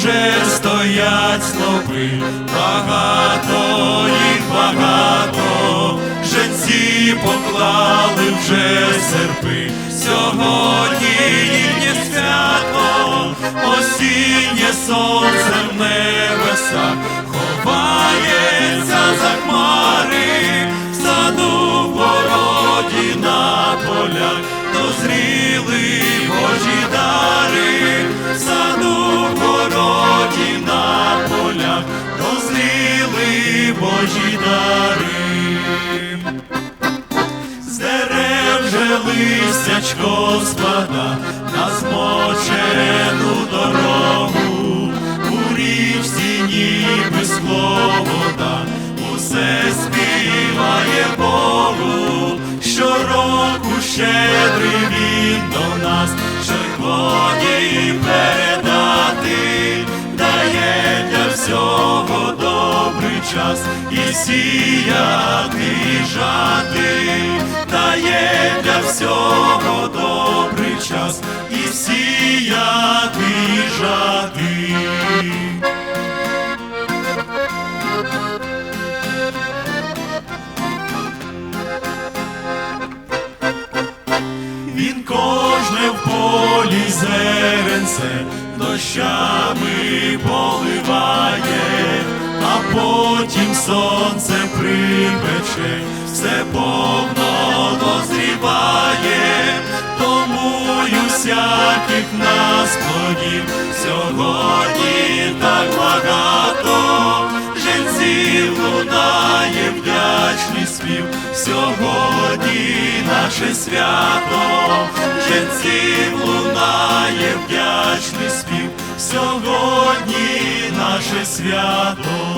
вже стоять снопи, багато їх багато, женці поклали вже серпи, сьогодні їхнє свято, осіннє сонце в небесах, ховається за хмари, в саду в городі на полях, дозріли Божі дари, саду Божі дари. З дерев же листячко спада на змочену дорогу, у річці ніби скло усе співає Богу, щороку щедрий він до нас, червоні передати, час і сіяти, і жати, дає для всього добрий час і сіяти, і жати. Він кожне в полі зеренце дощами поливає, а потім сонце припече, все повно дозріває, тому й усяких нас плодів. Сьогодні так багато, жінців лунає вдячний спів, сьогодні наше свято, жінців лунає вдячний спів, сьогодні наше свято.